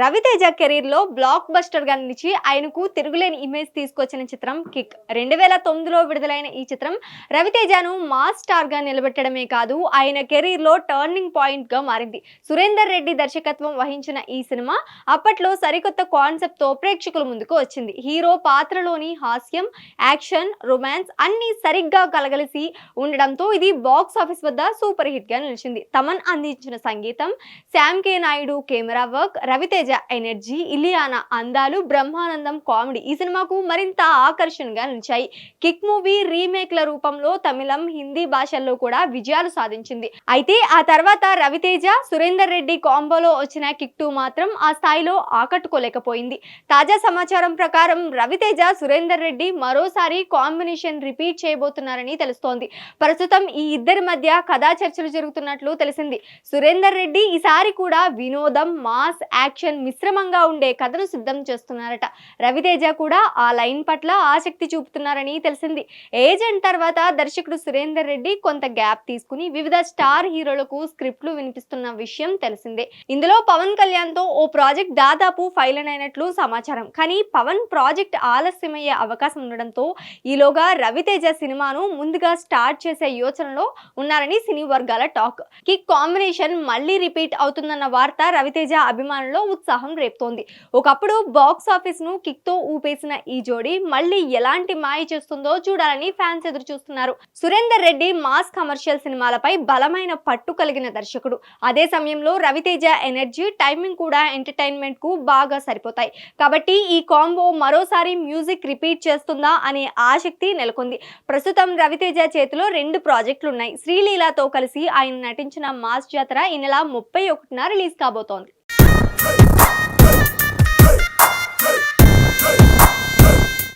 రవితేజ కెరీర్లో బ్లాక్ బస్టర్గా నిలిచి ఆయనకు తిరుగులేని ఇమేజ్ తీసుకొచ్చిన చిత్రం కిక్. రెండు వేల తొమ్మిదిలో విడుదలైన ఈ చిత్రం రవితేజను మాస్ స్టార్గా నిలబెట్టడమే కాదు ఆయన కెరీర్లో టర్నింగ్ పాయింట్గా మారింది. సురేందర్ రెడ్డి దర్శకత్వం వహించిన ఈ సినిమా అప్పట్లో సరికొత్త కాన్సెప్ట్తో ప్రేక్షకుల ముందుకు వచ్చింది. హీరో పాత్రలోని హాస్యం యాక్షన్ రొమాన్స్ అన్ని సరిగ్గా కలగలిసి ఉండడంతో ఇది బాక్స్ ఆఫీస్ వద్ద సూపర్ హిట్గా నిలిచింది. తమన్ అందించిన సంగీతం Shyam K Naidu camera work Ravi Teja energy Ileana అందాలు బ్రహ్మానందం కామెడీ ఈ సినిమాకు మరింత ఆకర్షణగా నిలిచాయి. కిక్ మూవీ రీమేక్ల రూపంలో తమిళం హిందీ భాషల్లో కూడా విజయాలు సాధించింది. అయితే ఆ తర్వాత రవితేజ సురేందర్ రెడ్డి కాంబోలో వచ్చిన కిక్ టూ మాత్రం ఆ స్థాయిలో ఆకట్టుకోలేకపోయింది. తాజా సమాచారం ప్రకారం రవితేజ సురేందర్ రెడ్డి మరోసారి కాంబినేషన్ రిపీట్ చేయబోతున్నారని తెలుస్తోంది. ప్రస్తుతం ఈ ఇద్దరి మధ్య కథా చర్చలు జరుగుతున్నట్లు తెలిసింది. సురేందర్ రెడ్డి ఈసారి కూడా వినోదం మాస్ యాక్షన్ మిశ్రమంగా ఉండే కథను సిద్ధం చేస్తున్నారట. రవితేజ కూడా ఆ లైన్ పట్ల ఆసక్తి చూపుతున్నారని తెలిసింది. ఏజెంట్ తర్వాత దర్శకుడు సురేందర్ రెడ్డి కొంత గ్యాప్ తీసుకుని వివిధ స్టార్ హీరోలకు స్క్రిప్ట్లు వినిపిస్తున్న విషయం తెలిసిందే. ఇందులో పవన్ కళ్యాణ్తో ఓ ప్రాజెక్ట్ దాదాపు ఫైల్ అయినట్లు సమాచారం. కానీ పవన్ ప్రాజెక్ట్ ఆలస్యమయ్యే అవకాశం ఉండడంతో ఈలోగా రవితేజ సినిమాను ముందుగా స్టార్ట్ చేసే యోచనలో ఉన్నారని సినీ వర్గాల టాక్. కిక్ కాంబినేషన్ మళ్ళీ రిపీట్ అవుతుందన్న వార్త రవితేజ అభిమానుల్లో ఉత్సాహం రేపుతోంది. ఒకప్పుడు బాక్స్ ఆఫీస్ను కిక్తో ఊపేసిన ఈ జోడీ మళ్ళీ ఎలాంటి మాయ చేస్తుందో చూడాలని ఫ్యాన్స్ ఎదురు చూస్తున్నారు. సురేందర్ రెడ్డి మాస్ కమర్షియల్ సినిమాలపై బలమైన పట్టు కలిగిన దర్శకుడు. అదే సమయంలో రవితేజ ఎనర్జీ టైమింగ్ కూడా ఎంటర్టైన్మెంట్కు బాగా సరిపోతాయి. కాబట్టి ఈ కాంబో మరోసారి మ్యూజిక్ రిపీట్ చేస్తుందా అనే ఆసక్తి నెలకొంది. ప్రస్తుతం రవితేజ చేతిలో రెండు ప్రాజెక్టులు ఉన్నాయి శ్రీలీలతో కలిసి ఆయన నటించిన మాస్ జాతర ఈ నెల ముప్పై ఒకటిన రిలీజ్ కాబోతోంది.